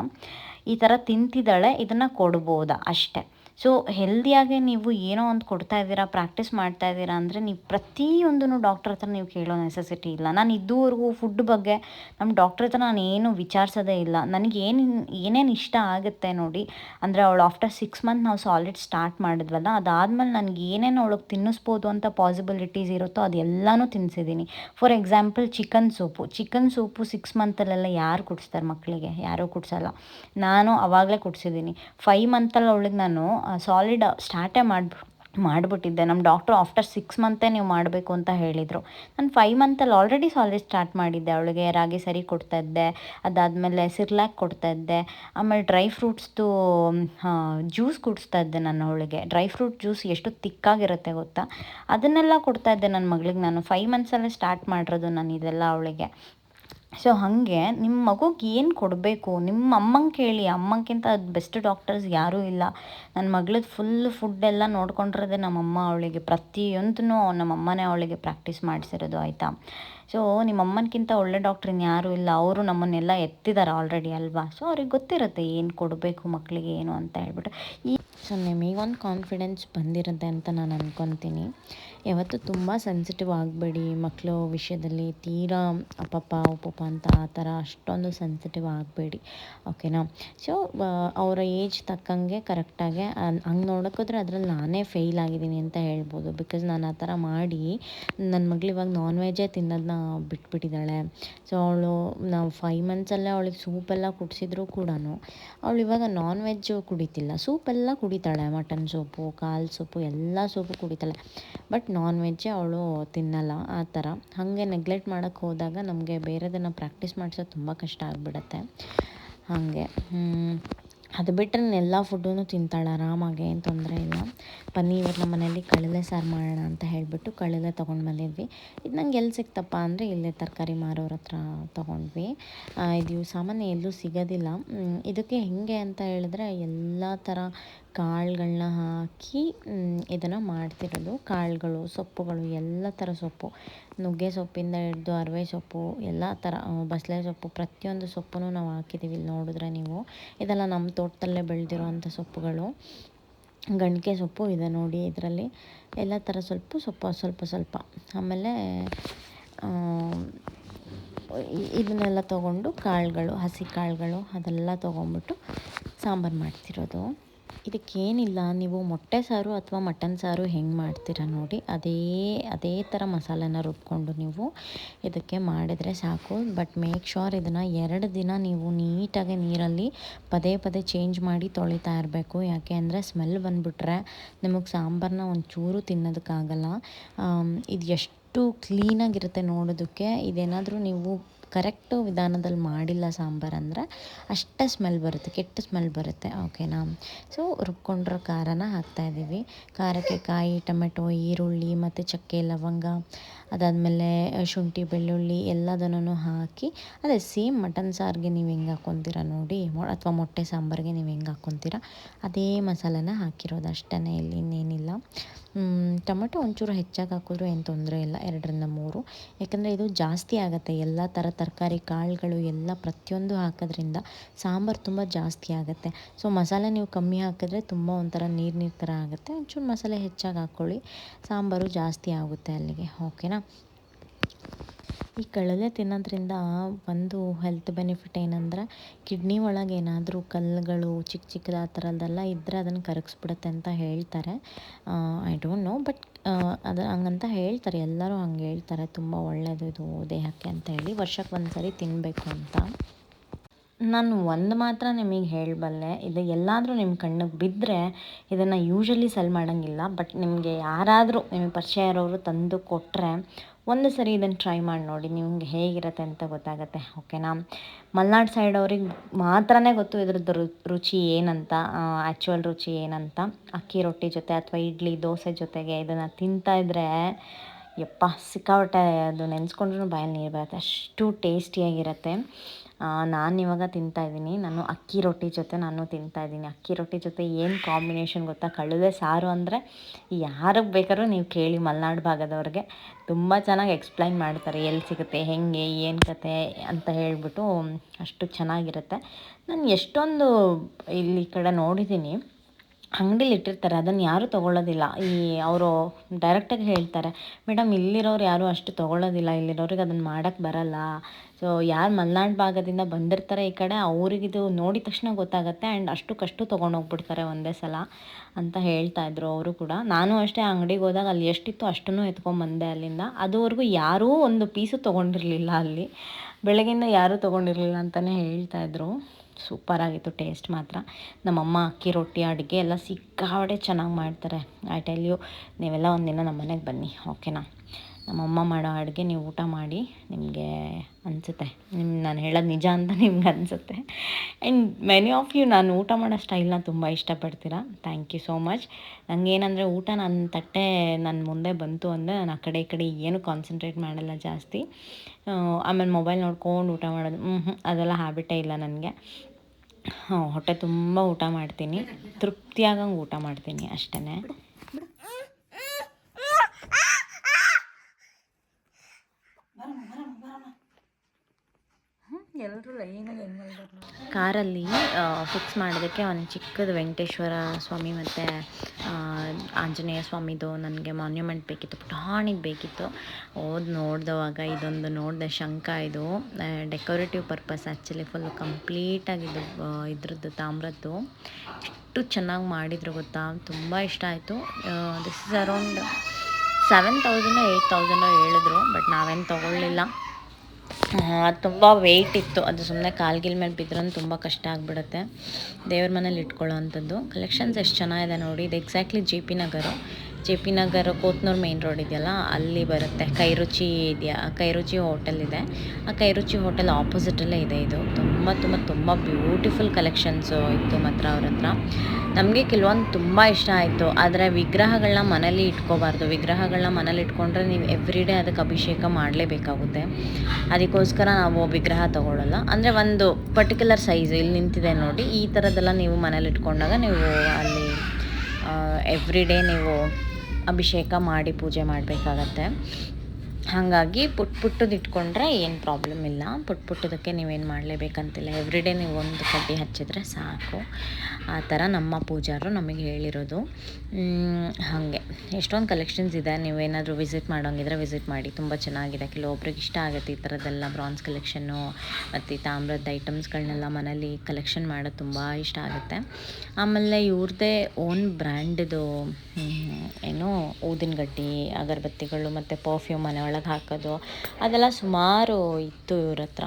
ಈ ಥರ ತಿಂತಿದ್ದಾಳೆ, ಇದನ್ನು ಕೊಡ್ಬೋದಾ? ಅಷ್ಟೇ. ಸೊ ಹೆಲ್ದಿಯಾಗಿ ನೀವು ಏನೋ ಒಂದು ಕೊಡ್ತಾ ಇದ್ದೀರಾ ಪ್ರಾಕ್ಟೀಸ್ ಮಾಡ್ತಾ ಇದ್ದೀರಾ ಅಂದರೆ ನೀವು ಪ್ರತಿಯೊಂದನ್ನು ಡಾಕ್ಟ್ರ್ ಹತ್ರ ನೀವು ಕೇಳೋ ನೆಸೆಸಿಟಿ ಇಲ್ಲ. ನಾನು ಇದುವರೆಗೂ ಫುಡ್ ಬಗ್ಗೆ ನಮ್ಮ ಡಾಕ್ಟ್ರ್ ಹತ್ರ ನಾನು ಏನು ವಿಚಾರಿಸೋದೇ ಇಲ್ಲ. ನನಗೆ ಏನು, ಏನೇನು ಇಷ್ಟ ಆಗುತ್ತೆ ನೋಡಿ, ಅಂದರೆ ಅವಳು ಆಫ್ಟರ್ ಸಿಕ್ಸ್ ಮಂತ್ ನಾವು ಸಾಲಿಡ್ ಸ್ಟಾರ್ಟ್ ಮಾಡಿದ್ವಲ್ಲ, ಅದಾದಮೇಲೆ ನನಗೆ ಏನೇನು ಅವಳಿಗೆ ತಿನ್ನಿಸ್ಬೋದು ಅಂತ ಪಾಸಿಬಿಲಿಟೀಸ್ ಇರುತ್ತೋ ಅದೆಲ್ಲನೂ ತಿನ್ನಿಸಿದ್ದೀನಿ for example chicken soup chicken soup six ಮಂತಲ್ಲೆಲ್ಲ ಯಾರು ಕುಡಿಸ್ತಾರೆ ಮಕ್ಕಳಿಗೆ ಯಾರೂ ಕುಡಿಸಲ್ಲ. ನಾನು ಅವಾಗಲೇ ಕುಡಿಸಿದ್ದೀನಿ ಫೈವ್ ಮಂತಲ್ಲಿ ಅವಳಿಗೆ ನಾನು ಸಾಲಿಡ್ ಸ್ಟಾರ್ಟೇ ಮಾಡಿ ಮಾಡಿಬಿಟ್ಟಿದ್ದೆ. ನಮ್ಮ ಡಾಕ್ಟ್ರು ಆಫ್ಟರ್ ಸಿಕ್ಸ್ ಮಂತೇ ನೀವು ಮಾಡಬೇಕು ಅಂತ ಹೇಳಿದರು. ನಾನು ಫೈವ್ ಮಂತಲ್ಲಿ ಆಲ್ರೆಡಿ ಸಾಲಿಡ್ ಸ್ಟಾರ್ಟ್ ಮಾಡಿದ್ದೆ. ಅವಳಿಗೆ ರಾಗಿ ಸರಿ ಕೊಡ್ತಾ ಇದ್ದೆ. ಅದಾದಮೇಲೆ ಸಿರ್ಲ್ಯಾಕ್ ಕೊಡ್ತಾ ಇದ್ದೆ. ಆಮೇಲೆ ಡ್ರೈ ಫ್ರೂಟ್ಸ್ದು ಜ್ಯೂಸ್ ಕುಡಿಸ್ತಾ ಇದ್ದೆ ನಾನು ಅವಳಿಗೆ. ಡ್ರೈ ಫ್ರೂಟ್ ಜ್ಯೂಸ್ ಎಷ್ಟು ತಿಕ್ಕಾಗಿರುತ್ತೆ ಗೊತ್ತಾ? ಅದನ್ನೆಲ್ಲ ಕೊಡ್ತಾ ಇದ್ದೆ ನನ್ನ ಮಗಳಿಗೆ ನಾನು. ಫೈವ್ ಮಂತ್ಸಲ್ಲೇ ಸ್ಟಾರ್ಟ್ ಮಾಡಿರೋದು ನಾನು ಇದೆಲ್ಲ ಅವಳಿಗೆ. ಸೊ ಹಾಗೆ ನಿಮ್ಮ ಮಗುಗೆ ಏನು ಕೊಡಬೇಕು? ನಿಮ್ಮ ಅಮ್ಮಂಗೆ ಕೇಳಿ. ಅಮ್ಮಂಗಿಂತ ಬೆಸ್ಟ್ ಡಾಕ್ಟರ್ಸ್ ಯಾರೂ ಇಲ್ಲ. ನನ್ನ ಮಗಳದ್ದು ಫುಲ್ ಫುಡ್ಡೆಲ್ಲ ನೋಡ್ಕೊಂಡಿರೋದೆ ನಮ್ಮಮ್ಮ ಅವಳಿಗೆ. ಪ್ರತಿಯೊಂದೂ ನಮ್ಮಮ್ಮನೇ ಅವಳಿಗೆ ಪ್ರಾಕ್ಟೀಸ್ ಮಾಡಿಸಿರೋದು, ಆಯಿತಾ? ಸೊ ನಿಮ್ಮ ಅಮ್ಮನಿಗಿಂತ ಒಳ್ಳೆ ಡಾಕ್ಟ್ರ್ ಇನ್ಯಾರೂ ಇಲ್ಲ. ಅವರು ನಮ್ಮನ್ನೆಲ್ಲ ಎತ್ತಿದ್ದಾರೆ ಆಲ್ರೆಡಿ ಅಲ್ವಾ? ಸೊ ಅವ್ರಿಗೆ ಗೊತ್ತಿರುತ್ತೆ ಏನು ಕೊಡಬೇಕು ಮಕ್ಕಳಿಗೆ ಏನು ಅಂತ ಹೇಳ್ಬಿಟ್ಟು. ಈ ಸೊ ನಿಮಗೊಂದು ಕಾನ್ಫಿಡೆನ್ಸ್ ಬಂದಿರುತ್ತೆ ಅಂತ ನಾನು ಅಂದ್ಕೊತೀನಿ ಯಾವತ್ತೂ ತುಂಬ ಸೆನ್ಸಿಟಿವ್ ಆಗಬೇಡಿ. ಮಕ್ಕಳು ವಿಷಯದಲ್ಲಿ ತೀರಾ ಅಪ್ಪಪ್ಪ ಉಪ್ಪಪ್ಪ ಅಂತ ಆ ಥರ ಅಷ್ಟೊಂದು ಸೆನ್ಸಿಟಿವ್ ಆಗಬೇಡಿ. ಓಕೆನಾ ಸೊ ಅವರ ಏಜ್ ತಕ್ಕಂಗೆ ಕರೆಕ್ಟಾಗೆ ಹಂಗೆ ನೋಡೋಕ್ಕೋದ್ರೆ ಅದ್ರಲ್ಲಿ ನಾನೇ ಫೇಲ್ ಆಗಿದ್ದೀನಿ ಅಂತ ಹೇಳ್ಬೋದು. ಬಿಕಾಸ್ ನಾನು ಆ ಥರ ಮಾಡಿ ನನ್ನ ಮಗಳು ಇವಾಗ ನಾನ್ ವೆಜ್ಜೇ ತಿನ್ನೋದನ್ನ ಬಿಟ್ಬಿಟ್ಟಿದ್ದಾಳೆ. ಸೊ ಅವಳು ನಾವು ಫೈವ್ ಮಂತ್ಸಲ್ಲೇ ಅವಳಿಗೆ ಸೂಪೆಲ್ಲ ಕುಡಿಸಿದ್ರು ಕೂಡ ಅವಳು ಇವಾಗ ನಾನ್ ವೆಜ್ ಕುಡಿತಿಲ್ಲ ಸೂಪೆಲ್ಲ ಕುಡಿತಾಳೆ ಮಟನ್ ಸೂಪು ಕಾಲು ಸೂಪು ಎಲ್ಲ ಸೂಪು ಕುಡಿತಾಳೆ. ಬಟ್ ನಾನ್ ವೆಜ್ಜೇ ಅವಳು ತಿನ್ನಲ್ಲ, ಆ ಥರ. ಹಾಗೆ ನೆಗ್ಲೆಕ್ಟ್ ಮಾಡೋಕ್ಕೆ ಹೋದಾಗ ನಮಗೆ ಬೇರೆದನ್ನು ಪ್ರಾಕ್ಟೀಸ್ ಮಾಡಿಸೋದು ತುಂಬ ಕಷ್ಟ ಆಗಿಬಿಡತ್ತೆ. ಹಾಗೆ ಅದು ಬಿಟ್ಟರೆ ಎಲ್ಲ ಫುಡ್ಡೂ ತಿಂತಾಳೆ ಆರಾಮಾಗಿ, ಏನು ತೊಂದರೆ ಇಲ್ಲ. ಬನ್ನಿ ಇವತ್ತು ನಮ್ಮ ಮನೇಲಿ ಕಳಲೆ ಸಾರು ಮಾಡೋಣ ಅಂತ ಹೇಳಿಬಿಟ್ಟು ಕಳಲೆ ತೊಗೊಂಡು ಬಂದಿದ್ವಿ. ಇದು ನಂಗೆ ಎಲ್ಲಿ ಸಿಕ್ತಪ್ಪ ಅಂದರೆ ಇಲ್ಲೇ ತರಕಾರಿ ಮಾರೋರ ಹತ್ರ ತೊಗೊಂಡ್ವಿ. ಇದು ಸಾಮಾನ್ಯ ಎಲ್ಲೂ ಸಿಗೋದಿಲ್ಲ. ಇದಕ್ಕೆ ಹೇಗೆ ಅಂತ ಹೇಳಿದ್ರೆ ಎಲ್ಲ ಥರ ಕಾಳುಗಳನ್ನ ಹಾಕಿ ಇದನ್ನು ಮಾಡ್ತಿರೋದು. ಕಾಳುಗಳು, ಸೊಪ್ಪುಗಳು, ಎಲ್ಲ ಥರ ಸೊಪ್ಪು. ನುಗ್ಗೆ ಸೊಪ್ಪಿಂದ ಹಿಡ್ದು ಅರವೆ ಸೊಪ್ಪು, ಎಲ್ಲ ಥರ ಬಸಳೆ ಸೊಪ್ಪು, ಪ್ರತಿಯೊಂದು ಸೊಪ್ಪನ್ನು ನಾವು ಹಾಕಿದ್ದೀವಿ ಇಲ್ಲಿ ನೋಡಿದ್ರೆ ನೀವು. ಇದೆಲ್ಲ ನಮ್ಮ ತೋಟದಲ್ಲೇ ಬೆಳೆದಿರೋವಂಥ ಸೊಪ್ಪುಗಳು. ಗಂಟಿಗೆ ಸೊಪ್ಪು ಇದೆ ನೋಡಿ ಇದರಲ್ಲಿ. ಎಲ್ಲ ಥರ ಸೊಪ್ಪು ಸ್ವಲ್ಪ ಸ್ವಲ್ಪ ಸ್ವಲ್ಪ. ಆಮೇಲೆ ಇದನ್ನೆಲ್ಲ ತೊಗೊಂಡು ಕಾಳುಗಳು, ಹಸಿ ಕಾಳುಗಳು ಅದೆಲ್ಲ ತೊಗೊಂಬಿಟ್ಟು ಸಾಂಬಾರು ಮಾಡ್ತಿರೋದು. ಇದಕ್ಕೇನಿಲ್ಲ, ನೀವು ಮೊಟ್ಟೆ ಸಾರು ಅಥವಾ ಮಟನ್ ಸಾರು ಹೆಂಗೆ ಮಾಡ್ತೀರ ನೋಡಿ, ಅದೇ ಅದೇ ಥರ ಮಸಾಲೆನ ರುಬ್ಕೊಂಡು ನೀವು ಇದಕ್ಕೆ ಮಾಡಿದರೆ ಸಾಕು. ಬಟ್ ಮೇಕ್ ಶೋರ್ ಇದನ್ನು ಎರಡು ದಿನ ನೀವು ನೀಟಾಗಿ ನೀರಲ್ಲಿ ಪದೇ ಪದೇ ಚೇಂಜ್ ಮಾಡಿ ತೊಳಿತಾ ಇರಬೇಕು. ಯಾಕೆ ಅಂದರೆ ಸ್ಮೆಲ್ ಬಂದುಬಿಟ್ರೆ ನಿಮಗೆ ಸಾಂಬಾರನ್ನ ಒಂಚೂರು ತಿನ್ನೋದಕ್ಕಾಗಲ್ಲ. ಇದು ಎಷ್ಟು ಕ್ಲೀನಾಗಿರುತ್ತೆ ನೋಡೋದಕ್ಕೆ, ಇದೇನಾದರೂ ನೀವು ಕರೆಕ್ಟು ವಿಧಾನದಲ್ಲಿ ಮಾಡಿಲ್ಲ ಸಾಂಬಾರು ಅಂದರೆ ಅಷ್ಟೇ ಸ್ಮೆಲ್ ಬರುತ್ತೆ, ಕೆಟ್ಟ ಸ್ಮೆಲ್ ಬರುತ್ತೆ. ಓಕೆನಾ ಸೊ ರುಬ್ಕೊಂಡಿರೋ ಖಾರನ ಹಾಕ್ತಾಯಿದ್ದೀವಿ ಖಾರಕ್ಕೆ ಕಾಯಿ, ಟೊಮೆಟೊ, ಈರುಳ್ಳಿ ಮತ್ತು ಚಕ್ಕೆ, ಲವಂಗ, ಅದಾದಮೇಲೆ ಶುಂಠಿ, ಬೆಳ್ಳುಳ್ಳಿ ಎಲ್ಲದನ್ನು ಹಾಕಿ, ಅದೇ ಸೇಮ್ ಮಟನ್ ಸಾರಿಗೆ ನೀವು ಹೆಂಗೆ ಹಾಕ್ಕೊತೀರ ನೋಡಿ ಅಥವಾ ಮೊಟ್ಟೆ ಸಾಂಬಾರಿಗೆ ನೀವು ಹೆಂಗೆ ಹಾಕ್ಕೊತೀರ ಅದೇ ಮಸಾಲೆನ ಹಾಕಿರೋದು. ಅಷ್ಟೇ ಇಲ್ಲಿ ಇನ್ನೇನಿಲ್ಲ. ಟೊಮೆಟೊ ಒಂಚೂರು ಹೆಚ್ಚಾಗಿ ಹಾಕಿದ್ರು ಏನು ತೊಂದರೆ ಇಲ್ಲ, ಎರಡರಿಂದ ಮೂರು. ಯಾಕಂದರೆ ಇದು ಜಾಸ್ತಿ ಆಗುತ್ತೆ, ಎಲ್ಲ ಥರ ತರಕಾರಿ ಕಾಳುಗಳು ಎಲ್ಲ ಪ್ರತಿಯೊಂದು ಹಾಕೋದ್ರಿಂದ ಸಾಂಬಾರು ತುಂಬ ಜಾಸ್ತಿ ಆಗುತ್ತೆ. ಸೊ ಮಸಾಲೆ ನೀವು ಕಮ್ಮಿ ಹಾಕಿದ್ರೆ ತುಂಬ ಒಂಥರ ನೀರು ನೀರು ಥರ ಆಗುತ್ತೆ. ಒಂಚೂರು ಮಸಾಲೆ ಹೆಚ್ಚಾಗಿ ಹಾಕ್ಕೊಳ್ಳಿ. ಸಾಂಬಾರು ಜಾಸ್ತಿ ಆಗುತ್ತೆ ಅಲ್ಲಿಗೆ. ಓಕೆನಾ ಈ ಕಡಲೆ ತಿನ್ನೋದ್ರಿಂದ ಒಂದು ಹೆಲ್ತ್ ಬೆನಿಫಿಟ್ ಏನಂದ್ರೆ ಕಿಡ್ನಿ ಒಳಗೆ ಏನಾದರೂ ಕಲ್ಲುಗಳು ಚಿಕ್ಕ ಚಿಕ್ಕದು ಆ ಥರದ್ದೆಲ್ಲ ಇದ್ದರೆ ಅದನ್ನು ಕರಗಿಸ್ಬಿಡುತ್ತೆ ಅಂತ ಹೇಳ್ತಾರೆ. ಐ ಡೋಂಟ್ ನೋ ಬಟ್ ಅದು ಹಂಗಂತ ಹೇಳ್ತಾರೆ. ಎಲ್ಲರೂ ಹಂಗೆ ಹೇಳ್ತಾರೆ. ತುಂಬ ಒಳ್ಳೆಯದು ಇದು ದೇಹಕ್ಕೆ ಅಂತ ಹೇಳಿ. ವರ್ಷಕ್ಕೆ ಒಂದು ಸರಿ ತಿನ್ನಬೇಕು ಅಂತ. ನಾನು ಒಂದು ಮಾತ್ರ ನಿಮಗೆ ಹೇಳಬಲ್ಲೆ. ಇದು ಎಲ್ಲಾದರೂ ನಿಮ್ಮ ಕಣ್ಣಿಗೆ ಬಿದ್ದರೆ ಇದನ್ನು ಯೂಶಲಿ ಸೆಲ್ ಮಾಡೋಂಗಿಲ್ಲ. ಬಟ್ ನಿಮಗೆ ಯಾರಾದರೂ ನಿಮಗೆ ಪರಿಚಯ ಇರೋರು ತಂದು ಕೊಟ್ಟರೆ ಒಂದು ಸರಿ ಇದನ್ನು ಟ್ರೈ ಮಾಡಿ ನೋಡಿ, ನಿಮ್ಗೆ ಹೇಗಿರುತ್ತೆ ಅಂತ ಗೊತ್ತಾಗುತ್ತೆ ಓಕೆನಾ ಮಲ್ನಾಡು ಸೈಡ್ ಅವ್ರಿಗೆ ಮಾತ್ರನೇ ಗೊತ್ತು ಇದ್ರದ್ದು ರುಚಿ ಏನಂತ ಆ್ಯಕ್ಚುವಲ್ ರುಚಿ ಏನಂತ. ಅಕ್ಕಿ ರೊಟ್ಟಿ ಜೊತೆ ಅಥವಾ ಇಡ್ಲಿ, ದೋಸೆ ಜೊತೆಗೆ ಇದನ್ನು ತಿಂತಾಯಿದ್ರೆ ಯಪ್ಪ, ಸಿಕ್ಕಾಪಟ್ಟೆ ಅದು ನೆನೆಸ್ಕೊಂಡ್ರೂ ಬಾಯಲ್ಲಿ ನೀರು ಬರುತ್ತೆ. ಅಷ್ಟು ಟೇಸ್ಟಿಯಾಗಿರುತ್ತೆ ನಾನು ಇವಾಗ ತಿಂತಾಯಿದ್ದೀನಿ ನಾನು ಅಕ್ಕಿ ರೊಟ್ಟಿ ಜೊತೆ ನಾನು ತಿಂತಾ ಇದ್ದೀನಿ. ಅಕ್ಕಿ ರೊಟ್ಟಿ ಜೊತೆ ಏನು ಕಾಂಬಿನೇಷನ್ ಗೊತ್ತಾ? ಕಳುವೆ ಸಾರು ಅಂದರೆ ಯಾರಿಗೆ ಬೇಕಾದ್ರೂ ನೀವು ಕೇಳಿ ಮಲೆನಾಡು ಭಾಗದವ್ರಿಗೆ. ತುಂಬ ಚೆನ್ನಾಗಿ ಎಕ್ಸ್ಪ್ಲೈನ್ ಮಾಡ್ತಾರೆ. ಎಲ್ಲಿ ಸಿಗುತ್ತೆ, ಹೆಂಗೆ, ಏನು ಕತೆ ಅಂತ ಹೇಳಿಬಿಟ್ಟು ಅಷ್ಟು ಚೆನ್ನಾಗಿರುತ್ತೆ. ನಾನು ಎಷ್ಟೊಂದು ಇಲ್ಲಿ ಕಡೆ ನೋಡಿದ್ದೀನಿ ಅಂಗಡಿಲಿ ಇಟ್ಟಿರ್ತಾರೆ ಅದನ್ನು ಯಾರೂ ತೊಗೊಳ್ಳೋದಿಲ್ಲ. ಈ ಅವರು ಡೈರೆಕ್ಟಾಗಿ ಹೇಳ್ತಾರೆ ಮೇಡಮ್ ಇಲ್ಲಿರೋರು ಯಾರೂ ಅಷ್ಟು ತೊಗೊಳ್ಳೋದಿಲ್ಲ, ಇಲ್ಲಿರೋರಿಗೆ ಅದನ್ನು ಮಾಡೋಕ್ಕೆ ಬರಲ್ಲ. ಸೊ ಯಾರು ಮಲೆನಾಡು ಭಾಗದಿಂದ ಬಂದಿರ್ತಾರೆ ಈ ಕಡೆ ಅವ್ರಿಗಿದು ನೋಡಿದ ತಕ್ಷಣ ಗೊತ್ತಾಗುತ್ತೆ ಆ್ಯಂಡ್ ಅಷ್ಟಕ್ಕಷ್ಟು ತೊಗೊಂಡೋಗ್ಬಿಡ್ತಾರೆ ಒಂದೇ ಸಲ, ಅಂತ ಹೇಳ್ತಾ ಹೇಳ್ತಾಯಿದ್ರು ಅವರು ಕೂಡ. ನಾನು ಅಷ್ಟೇ ಅಂಗಡಿಗೆ ಹೋದಾಗ ಅಲ್ಲಿ ಎಷ್ಟಿತ್ತು ಅಷ್ಟನ್ನು ಎತ್ಕೊಂಬಂದೆ ಅಲ್ಲಿಂದ. ಅದುವರೆಗೂ ಯಾರೂ ಒಂದು ಪೀಸು ತೊಗೊಂಡಿರಲಿಲ್ಲ ಅಲ್ಲಿ. ಬೆಳಗಿಂದ ಯಾರೂ ತೊಗೊಂಡಿರಲಿಲ್ಲ ಅಂತಲೇ ಹೇಳ್ತಾಯಿದ್ರು ಸೂಪರಾಗಿತ್ತು ಟೇಸ್ಟ್ ಮಾತ್ರ. ನಮ್ಮಮ್ಮ ಅಕ್ಕಿ ರೊಟ್ಟಿ, ಅಡುಗೆ ಎಲ್ಲ ಸಿಕ್ಕಾಪಟ್ಟೆ ಚೆನ್ನಾಗಿ ಮಾಡ್ತಾರೆ. ಐ ಟೆಲ್ ಯು ನೀವೆಲ್ಲ ಒಂದಿನ ನಮ್ಮ ಮನೆಗೆ ಬನ್ನಿ ಓಕೆನಾ ನಮ್ಮಮ್ಮ ಮಾಡೋ ಅಡುಗೆ ನೀವು ಊಟ ಮಾಡಿ ನಿಮಗೆ ಅನಿಸುತ್ತೆ. ನಿಮ್ಮ ನಾನು ಹೇಳೋದು ನಿಜ ಅಂತ ನಿಮ್ಗೆ ಅನಿಸುತ್ತೆ. ಆ್ಯಂಡ್ ಮೆನಿ ಆಫ್ ಯು ನಾನು ಊಟ ಮಾಡೋ ಸ್ಟೈಲ್ನ ತುಂಬ ಇಷ್ಟಪಡ್ತೀರಾ. ಥ್ಯಾಂಕ್ ಯು ಸೋ ಮಚ್ ನನಗೇನಂದರೆ ಊಟ ನನ್ನ ತಟ್ಟೆ ನನ್ನ ಮುಂದೆ ಬಂತು ಅಂದರೆ ನಾನು ಆ ಕಡೆ ಈ ಕಡೆ ಏನು ಕಾನ್ಸಂಟ್ರೇಟ್ ಮಾಡಲ್ಲ ಜಾಸ್ತಿ. ಆಮೇಲೆ ಮೊಬೈಲ್ ನೋಡ್ಕೊಂಡು ಊಟ ಮಾಡೋದು ಹ್ಞೂ ಅದೆಲ್ಲ ಹ್ಯಾಬಿಟೇ ಇಲ್ಲ ನನಗೆ. ಹೊಟ್ಟೆ ತುಂಬ ಊಟ ಮಾಡ್ತೀನಿ. ತೃಪ್ತಿಯಾಗಂಗೆ ಊಟ ಮಾಡ್ತೀನಿ ಅಷ್ಟೇ ಕಾರಲ್ಲಿ ಫಿಕ್ಸ್ ಮಾಡೋದಕ್ಕೆ ಒಂದು ಚಿಕ್ಕದು ವೆಂಕಟೇಶ್ವರ ಸ್ವಾಮಿ ಮತ್ತು ಆಂಜನೇಯ ಸ್ವಾಮಿದು ನನಗೆ ಮಾನ್ಯುಮೆಂಟ್ ಬೇಕಿತ್ತು ಪುಟಾಣಿಗೆ ಬೇಕಿತ್ತು. ಹೋದ್ ನೋಡಿದವಾಗ ಇದೊಂದು ನೋಡಿದೆ ಶಂಕ ಇದು ಡೆಕೋರೇಟಿವ್ ಪರ್ಪಸ್ ಆ್ಯಕ್ಚುಲಿ ಫುಲ್ ಕಂಪ್ಲೀಟಾಗಿದ್ದು ಇದ್ರದ್ದು, ತಾಮ್ರದ್ದು. ಎಷ್ಟು ಚೆನ್ನಾಗಿ ಮಾಡಿದ್ರು ಗೊತ್ತಾ? ತುಂಬ ಇಷ್ಟ ಆಯಿತು. ದಿಸ್ ಇಸ್ ಅರೌಂಡ್ ಸೆವೆನ್ ತೌಸಂಡೋ ಏಯ್ಟ್ ತೌಸಂಡೋ ಹೇಳಿದ್ರು ಬಟ್ ನಾವೇನು ತೊಗೊಳ್ಳಿಲ್ಲ. ತುಂಬ ವೆಯ್ಟ್ ಇತ್ತು. ಅದು ಸುಮ್ಮನೆ ಕಾಲ್ಗಿಲ್ ಮೇಲೆ ಬಿದ್ರೂ ತುಂಬ ಕಷ್ಟ ಆಗಿಬಿಡುತ್ತೆ. ದೇವ್ರ ಮನೇಲಿ ಇಟ್ಕೊಳ್ಳೋ ಅಂಥದ್ದು. ಕಲೆಕ್ಷನ್ಸ್ ಎಷ್ಟು ಚೆನ್ನಾಗಿದೆ ನೋಡಿ. ಇದು exactly G P ನಗರು. J P Nagara Kothnur main road ಇದೆಯಲ್ಲ, ಅಲ್ಲಿ ಬರುತ್ತೆ. ಕೈರುಚಿ ಇದೆಯಾ, ಕೈರುಚಿ ಹೋಟೆಲ್ ಇದೆ. ಆ ಕೈರುಚಿ ಹೋಟೆಲ್ ಆಪೋಸಿಟಲ್ಲೇ ಇದೆ ಇದು. ತುಂಬ ತುಂಬ ತುಂಬ ಬ್ಯೂಟಿಫುಲ್ ಕಲೆಕ್ಷನ್ಸು ಇತ್ತು ಮಾತ್ರ ಅವ್ರ ಹತ್ರ. ನಮಗೆ ಕೆಲವೊಂದು ತುಂಬ ಇಷ್ಟ ಆಯಿತು. ಆದರೆ ವಿಗ್ರಹಗಳನ್ನ ಮನೇಲಿ ಇಟ್ಕೋಬಾರ್ದು. ವಿಗ್ರಹಗಳನ್ನ ಮನೇಲಿ ಇಟ್ಕೊಂಡ್ರೆ ನೀವು ಎವ್ರಿ ಡೇ ಅದಕ್ಕೆ ಅಭಿಷೇಕ ಮಾಡಲೇಬೇಕಾಗುತ್ತೆ. ಅದಕ್ಕೋಸ್ಕರ ನಾವು ವಿಗ್ರಹ ತೊಗೊಳ್ಳಲ್ಲ ಅಂದರೆ ಒಂದು ಪರ್ಟಿಕ್ಯುಲರ್ ಸೈಜ್ ಇಲ್ಲಿ ನಿಂತಿದೆ ನೋಡಿ. ಈ ಥರದ್ದೆಲ್ಲ ನೀವು ಮನೇಲಿ ಇಟ್ಕೊಂಡಾಗ ನೀವು ಅಲ್ಲಿ ಎವ್ರಿ ಡೇ ನೀವು ಅಭಿಷೇಕ ಮಾಡಿ ಪೂಜೆ ಮಾಡಬೇಕಾಗತ್ತೆ. ಹಾಗಾಗಿ ಪುಟ್ ಪುಟ್ಟದು ಇಟ್ಕೊಂಡ್ರೆ ಏನು ಪ್ರಾಬ್ಲಮ್ ಇಲ್ಲ. ಪುಟ್ ಪುಟ್ಟದಕ್ಕೆ ನೀವೇನು ಮಾಡಲೇಬೇಕಂತಿಲ್ಲ. ಎವ್ರಿ ಡೇ ನೀವು ಒಂದು ಕಡ್ಡಿ ಹಚ್ಚಿದ್ರೆ ಸಾಕು. ಆ ಥರ ನಮ್ಮ ಪೂಜಾರು ನಮಗೆ ಹೇಳಿರೋದು. ಹಾಗೆ. ಎಷ್ಟೊಂದು ಕಲೆಕ್ಷನ್ಸ್ ಇದೆ. ನೀವೇನಾದರೂ ವಿಸಿಟ್ ಮಾಡೋಂಗಿದ್ರೆ ವಿಸಿಟ್ ಮಾಡಿ. ತುಂಬ ಚೆನ್ನಾಗಿದೆ. ಕೆಲವೊಬ್ರಿಗೆ ಇಷ್ಟ ಆಗುತ್ತೆ ಈ ಥರದ್ದೆಲ್ಲ ಬ್ರಾನ್ಸ್ ಕಲೆಕ್ಷನ್ನು ಮತ್ತು ತಾಮ್ರದ ಐಟಮ್ಸ್ಗಳನ್ನೆಲ್ಲ ಮನೇಲಿ ಕಲೆಕ್ಷನ್ ಮಾಡೋದು ತುಂಬ ಇಷ್ಟ ಆಗುತ್ತೆ. ಆಮೇಲೆ ಇವ್ರದ್ದೇ ಓನ್ ಬ್ರ್ಯಾಂಡ್ದು ಏನು ಊದಿನ ಗಡ್ಡಿ ಅಗರಬತ್ತಿಗಳು, ಮತ್ತು ಪರ್ಫ್ಯೂಮ್ ಮನೆ ಒಳಗೆ ಹಾಕೋದು. ಅದೆಲ್ಲ ಸುಮಾರು ಇತ್ತು ಇವ್ರ ಹತ್ರ.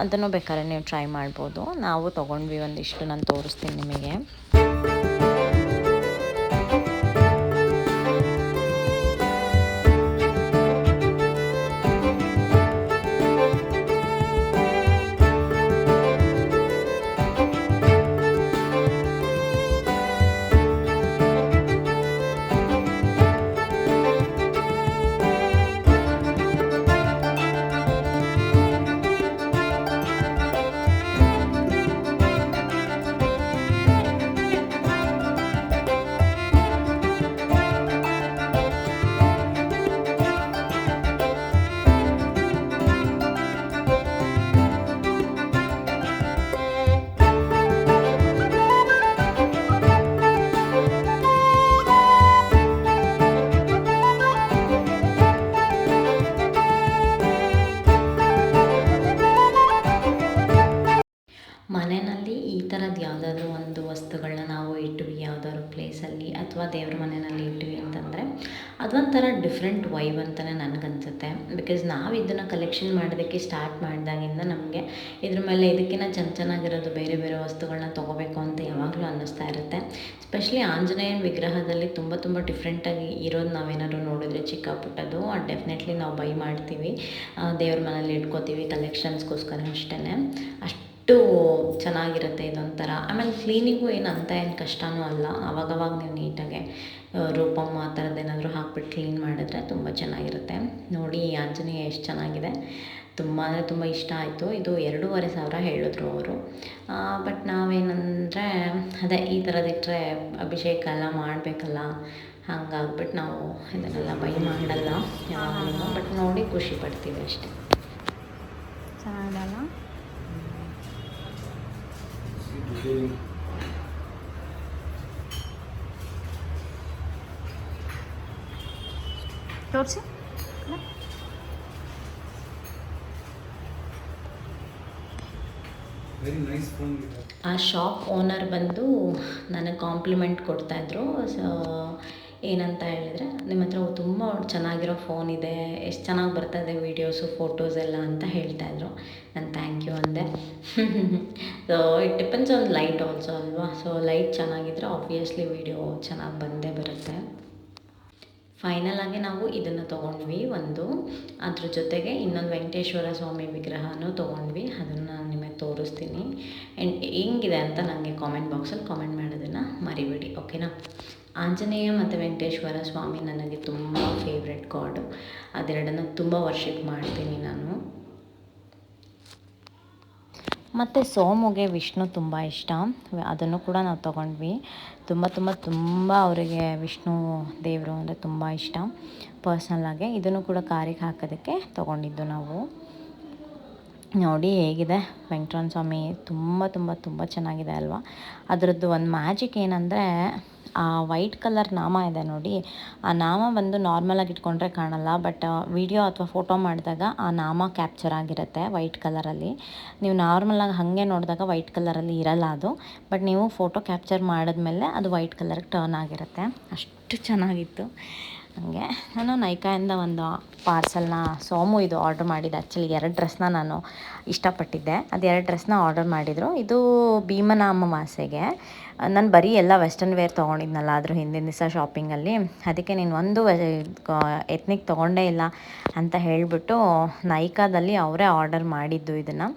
ಅದನ್ನು ಬೇಕಾದ್ರೆ ನೀವು ಟ್ರೈ ಮಾಡ್ಬೋದು. ನಾವು ತೊಗೊಂಡ್ವಿ ಒಂದಿಷ್ಟು, ನಾನು ತೋರಿಸ್ತೀನಿ ನಿಮಗೆ. ಕಲೆಕ್ಷನ್ ಮಾಡೋದಕ್ಕೆ ಸ್ಟಾರ್ಟ್ ಮಾಡಿದಾಗಿಂದ ನಮಗೆ ಇದ್ರ ಮೇಲೆ ಇದಕ್ಕಿಂತ ಚೆನ್ನ ಚೆನ್ನಾಗಿರೋದು ಬೇರೆ ಬೇರೆ ವಸ್ತುಗಳನ್ನ ತೊಗೋಬೇಕು ಅಂತ ಯಾವಾಗಲೂ ಅನ್ನಿಸ್ತಾ ಇರುತ್ತೆ. ಸ್ಪೆಷಲಿ ಆಂಜನೇಯನ ವಿಗ್ರಹದಲ್ಲಿ ತುಂಬ ತುಂಬ ಡಿಫ್ರೆಂಟಾಗಿ ಇರೋದು ನಾವೇನಾದ್ರು ನೋಡಿದ್ರೆ ಚಿಕ್ಕ ಪುಟ್ಟದು ಡೆಫಿನೆಟ್ಲಿ ನಾವು ಬೈ ಮಾಡ್ತೀವಿ. ದೇವ್ರ ಮನೇಲಿ ಇಟ್ಕೋತೀವಿ ಕಲೆಕ್ಷನ್ಸ್ಗೋಸ್ಕರ ಅಷ್ಟೇ ಅಷ್ಟು ಚೆನ್ನಾಗಿರುತ್ತೆ ಇದೊಂಥರ. ಆಮೇಲೆ ಕ್ಲೀನಿಂಗು ಏನು ಅಂತ ಏನು ಕಷ್ಟನೂ ಅಲ್ಲ. ಅವಾಗವಾಗ ನೀವು ನೀಟಾಗೆ ರೂಪಮ್ ಆ ಥರದ್ದು ಏನಾದರೂ ಹಾಕ್ಬಿಟ್ಟು ಕ್ಲೀನ್ ಮಾಡಿದ್ರೆ ತುಂಬ ಚೆನ್ನಾಗಿರುತ್ತೆ. ನೋಡಿ, ಈ ಆಂಜನೇಯ ಎಷ್ಟು ಚೆನ್ನಾಗಿದೆ. ತುಂಬ, ಅಂದರೆ ತುಂಬ ಇಷ್ಟ ಆಯಿತು. ಇದು ಎರಡೂವರೆ ಸಾವಿರ ಹೇಳಿದ್ರು ಅವರು. ಬಟ್ ನಾವೇನಂದರೆ, ಅದೇ ಈ ಥರದಿಟ್ಟರೆ ಅಭಿಷೇಕ ಎಲ್ಲ ಮಾಡಬೇಕಲ್ಲ ಹಂಗಾಗ್ಬಿಟ್ಟು ನಾವು ಇದನ್ನೆಲ್ಲ ಬೈ ಮಾಡಲ್ಲ ಯಾವಾಗಲೂ. ಬಟ್ ನೋಡಿ, ಖುಷಿ ಪಡ್ತೀವಿ ಅಷ್ಟೇ.
ಚೆನ್ನಾಗಲ್ಲ ತೋರಿಸಿ
ನೈಸ್ ಫೋನ್
ಆ ಶಾಪ್ ಓನರ್ ಬಂದು ನನಗೆ ಕಾಂಪ್ಲಿಮೆಂಟ್ ಕೊಡ್ತಾಯಿದ್ರು ಸೊ ಏನಂತ ಹೇಳಿದರೆ ನಿಮ್ಮ ಹತ್ರ ತುಂಬ ಚೆನ್ನಾಗಿರೋ ಫೋನ್ ಇದೆ, ಎಷ್ಟು ಚೆನ್ನಾಗಿ ಬರ್ತದೆ ವೀಡಿಯೋಸು ಫೋಟೋಸ್ ಎಲ್ಲ ಅಂತ ಹೇಳ್ತಾಯಿದ್ರು ನಾನು ಥ್ಯಾಂಕ್ ಯು ಅಂದೆ. So it depends on light also ಅಲ್ವಾ? ಸೊ ಲೈಟ್ ಚೆನ್ನಾಗಿದ್ರೆ ಆಬ್ವಿಯಸ್ಲಿ ವೀಡಿಯೋ ಚೆನ್ನಾಗಿ ಬಂದೇ ಬರುತ್ತೆ. ಫೈನಲ್ ಆಗಿ ನಾವು ಇದನ್ನು ತೊಗೊಂಡ್ವಿ, ಒಂದು. ಅದ್ರ ಜೊತೆಗೆ ಇನ್ನೊಂದು ವೆಂಕಟೇಶ್ವರ ಸ್ವಾಮಿ ವಿಗ್ರಹನೂ ತೊಗೊಂಡ್ವಿ. ಅದನ್ನು ತೋರಿಸ್ತೀನಿ. ಆ್ಯಂಡ್ ಹೆಂಗಿದೆ ಅಂತ ನನಗೆ ಕಾಮೆಂಟ್ ಬಾಕ್ಸಲ್ಲಿ ಕಾಮೆಂಟ್ ಮಾಡೋದನ್ನು ಮರಿಬೇಡಿ ಓಕೆನಾ ಆಂಜನೇಯ ಮತ್ತು ವೆಂಕಟೇಶ್ವರ ಸ್ವಾಮಿ ನನಗೆ ತುಂಬ ಫೇವ್ರೆಟ್ ಗಾಡು ಅದೆರಡನ್ನು ತುಂಬ ವರ್ಷಕ್ಕೆ ಮಾಡ್ತೀನಿ ನಾನು. ಮತ್ತು ಸೋಮುಗೆ ವಿಷ್ಣು ತುಂಬ ಇಷ್ಟ. ಅದನ್ನು ಕೂಡ ನಾವು ತೊಗೊಂಡ್ವಿ. ತುಂಬ ತುಂಬ ತುಂಬ ಅವರಿಗೆ ವಿಷ್ಣು ದೇವರು ಅಂದರೆ ತುಂಬ ಇಷ್ಟ. ಪರ್ಸ್ನಲ್ಲಾಗೆ ಇದನ್ನು ಕೂಡ ಕಾರಿಗೆ ಹಾಕೋದಕ್ಕೆ ತೊಗೊಂಡಿದ್ದು ನಾವು. ನೋಡಿ ಹೇಗಿದೆ. ವೆಂಕಟರಮಣ ಸ್ವಾಮಿ ತುಂಬ ತುಂಬ ತುಂಬ ಚೆನ್ನಾಗಿದೆ ಅಲ್ವಾ? ಅದರದ್ದು ಒಂದು ಮ್ಯಾಜಿಕ್ ಏನಂದರೆ, ಆ ವೈಟ್ ಕಲರ್ ನಾಮ ಇದೆ ನೋಡಿ. ಆ ನಾಮ ಬಂದು ನಾರ್ಮಲಾಗಿ ಇಟ್ಕೊಂಡ್ರೆ ಕಾಣಲ್ಲ ಬಟ್ ವಿಡಿಯೋ ಅಥವಾ ಫೋಟೋ ಮಾಡಿದಾಗ ಆ ನಾಮ ಕ್ಯಾಪ್ಚರ್ ಆಗಿರುತ್ತೆ ವೈಟ್ ಕಲರಲ್ಲಿ ನೀವು ನಾರ್ಮಲಾಗಿ ಹಾಗೆ ನೋಡಿದಾಗ ವೈಟ್ ಕಲರಲ್ಲಿ ಇರಲ್ಲ ಅದು ಬಟ್ ನೀವು ಫೋಟೋ ಕ್ಯಾಪ್ಚರ್ ಮಾಡಿದ್ಮೇಲೆ ಅದು ವೈಟ್ ಕಲರ್ಗೆ ಟರ್ನ್ ಆಗಿರುತ್ತೆ. ಅಷ್ಟು ಚೆನ್ನಾಗಿತ್ತು. ಹಾಗೆ ನಾನು ನೈಕಾಯಿಂದ ಒಂದು ಪಾರ್ಸಲ್ನ ಸೋಮು ಇದು ಆರ್ಡ್ರ್ ಮಾಡಿದ್ದೆ. ಆ್ಯಕ್ಚುಲಿ ಎರಡು ಡ್ರೆಸ್ನ ನಾನು ಇಷ್ಟಪಟ್ಟಿದ್ದೆ. ಅದು ಎರಡು ಡ್ರೆಸ್ನ ಆರ್ಡರ್ ಮಾಡಿದರು. ಇದು ಭೀಮನ ನಾನು ಬರೀ ಎಲ್ಲ ವೆಸ್ಟರ್ನ್ ವೇರ್ ತೊಗೊಂಡಿದ್ನಲ್ಲ ಅದ್ರ ಹಿಂದಿನ ದಿವಸ ಶಾಪಿಂಗಲ್ಲಿ ಅದಕ್ಕೆ ನೀನು ಒಂದು ಎತ್ನಿಕ್ ತೊಗೊಂಡೇ ಇಲ್ಲ ಅಂತ ಹೇಳಿಬಿಟ್ಟು ನೈಕಾದಲ್ಲಿ ಅವರೇ ಆರ್ಡರ್ ಮಾಡಿದ್ದು ಇದನ್ನು.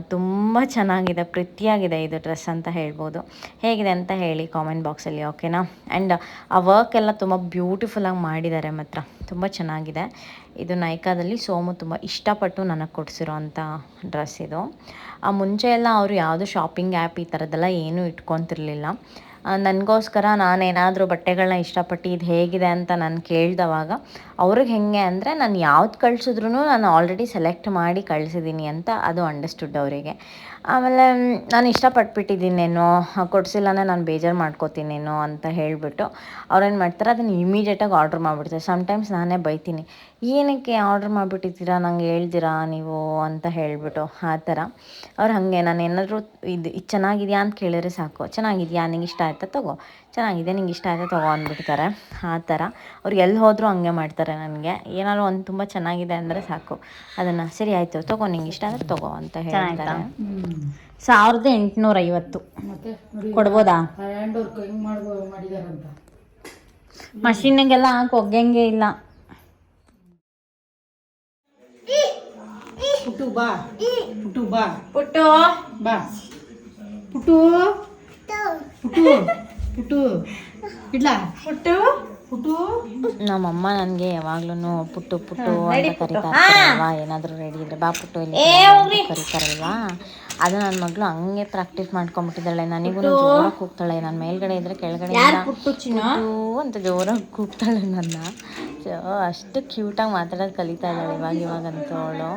ತುಂಬ ಚೆನ್ನಾಗಿದೆ, ಪ್ರೀತಿಯಾಗಿದೆ ಇದು ಡ್ರೆಸ್ ಅಂತ ಹೇಳ್ಬೋದು. ಹೇಗಿದೆ ಅಂತ ಹೇಳಿ ಕಾಮೆಂಟ್ ಬಾಕ್ಸಲ್ಲಿ ಓಕೆನಾ ಆ್ಯಂಡ್ ಆ ವರ್ಕ್ ಎಲ್ಲ ತುಂಬ ಬ್ಯೂಟಿಫುಲ್ಲಾಗಿ ಮಾಡಿದ್ದಾರೆ ಮಾತ್ರ. ತುಂಬ ಚೆನ್ನಾಗಿದೆ. ಇದು ನೈಕಾದಲ್ಲಿ ಸೋಮು ತುಂಬ ಇಷ್ಟಪಟ್ಟು ನನಗೆ ಕೊಡಿಸಿರೋ ಅಂಥ ಡ್ರೆಸ್ ಇದು. ಆ, ಮುಂಚೆ ಎಲ್ಲ ಅವರು ಯಾವುದು ಶಾಪಿಂಗ್ ಆ್ಯಪ್ ಈ ಥರದ್ದೆಲ್ಲ ಏನೂ ಇಟ್ಕೊತಿರ್ಲಿಲ್ಲ. ನನಗೋಸ್ಕರ ನಾನೇನಾದರೂ ಬಟ್ಟೆಗಳನ್ನ ಇಷ್ಟಪಟ್ಟು ಇದು ಹೇಗಿದೆ ಅಂತ ನಾನು ಕೇಳಿದವಾಗ ಅವ್ರಿಗೆ ಹೆಂಗೆ ಅಂದರೆ ನಾನು ಯಾವ್ದು ಕಳ್ಸಿದ್ರು ನಾನು ಆಲ್ರೆಡಿ ಸೆಲೆಕ್ಟ್ ಮಾಡಿ ಕಳಿಸಿದ್ದೀನಿ ಅಂತ ಅದು ಅಂಡರ್ಸ್ಟುಡ್ ಅವರಿಗೆ. ಆಮೇಲೆ ನಾನು ಇಷ್ಟಪಟ್ಬಿಟ್ಟಿದ್ದೀನೇನೋ ಕೊಡಿಸಿಲ್ಲನೇ ನಾನು ಬೇಜಾರು ಮಾಡ್ಕೋತೀನೇನೋ ಅಂತ ಹೇಳಿಬಿಟ್ಟು ಅವ್ರೇನು ಮಾಡ್ತಾರೆ, ಅದನ್ನು ಇಮಿಡಿಯೇಟಾಗಿ ಆರ್ಡ್ರ್ ಮಾಡಿಬಿಡ್ತಾರೆ. ಸಮ್ಟೈಮ್ಸ್ ನಾನೇ ಬೈತೀನಿ, ಏನಕ್ಕೆ ಆರ್ಡ್ರ್ ಮಾಡಿಬಿಟ್ಟಿದ್ದೀರಾ? ನಂಗೆ ಹೇಳ್ದಿರಾ ನೀವು? ಅಂತ ಹೇಳಿಬಿಟ್ಟು ಆ ಥರ. ಅವ್ರು ಹಾಗೆ, ನಾನು ಏನಾದರೂ ಇದು ಇದು ಚೆನ್ನಾಗಿದೆಯಾ? ಅಂತ ಕೇಳಿದ್ರೆ ಸಾಕು. ಚೆನ್ನಾಗಿದೆಯಾ? ನಿಂಗೆ ಇಷ್ಟ ಆಯ್ತಾ? ತಗೋ. ಚೆನ್ನಾಗಿದೆ ನಿಂಗೆ ಇಷ್ಟ ಆಯಿತು ತಗೋ ಅಂದ್ಬಿಡ್ತಾರೆ. ಆ ಥರ. ಅವ್ರು ಎಲ್ಲಿ ಹೋದರೂ ಹಂಗೆ ಮಾಡ್ತಾರೆ ನನಗೆ. ಏನಾದ್ರು ಒಂದು ತುಂಬ ಚೆನ್ನಾಗಿದೆ ಅಂದರೆ ಸಾಕು. ಅದನ್ನು ಸರಿ ಆಯಿತು ತಗೋ ನಿಂಗೆ ಇಷ್ಟ ಆದರೆ ತಗೋ ಅಂತ ಹೇಳ್ತಾರೆ.
ಸಾವಿರದ ಎಂಟುನೂರ ಐವತ್ತು ಕೊಡ್ಬೋದಾ? ಮಷೀನಿಗೆಲ್ಲ ಹಾಕಿ ಒಗ್ಗಂಗೆ ಇಲ್ಲ.
ಪುಟ್ಟು ಬಾ. ಪುಟ್ಟು ಬಾ.
ಪುಟ್ಟು.
ಬಾ. ಪುಟ್ಟು. ಪುಟ್ಟು. ಪುಟ್ಟು. ಇಡ್ಲಾ?
ಪುಟ್ಟು?
ಪುಟ್ಟು.
ನಮ್ಮಮ್ಮ ನನಗೆ ಯಾವಾಗ್ಲೂ ಪುಟ್ಟು ಪುಟ್ಟು ಅಂತ ಕರಿತಾ ಇರ್ತಾರಲ್ವಾ? ಏನಾದರೂ ರೆಡಿ ಇದ್ರೆ ಬಾ ಪುಟ್ಟು ಇಲ್ಲಿ ಕರಿತಾರಲ್ವಾ? ಅದು ನನ್ನ ಮಗಳು ಹಂಗೆ ಪ್ರಾಕ್ಟೀಸ್ ಮಾಡ್ಕೊಂಡ್ಬಿಟ್ಟಿದ್ದಾಳೆ. ನನಗೂ ಜೋರಾಗಿ ಕೂಗ್ತಾಳೆ. ನನ್ನ ಮೇಲ್ಗಡೆ ಇದ್ರೆ ಕೆಳಗಡೆ
ಪುಟ್ಟು ಚಿನ್ನ?
ಅಂತ ಜೋರಾಗಿ ಕೂಗ್ತಾಳೆ ನನ್ನ. ಸೊ ಅಷ್ಟು ಕ್ಯೂಟಾಗಿ ಮಾತಾಡೋದು ಕಲಿತಾ ಇದ್ದಾಳೆ ಇವಾಗ ಇವಾಗಂತೂ ಅವಳು.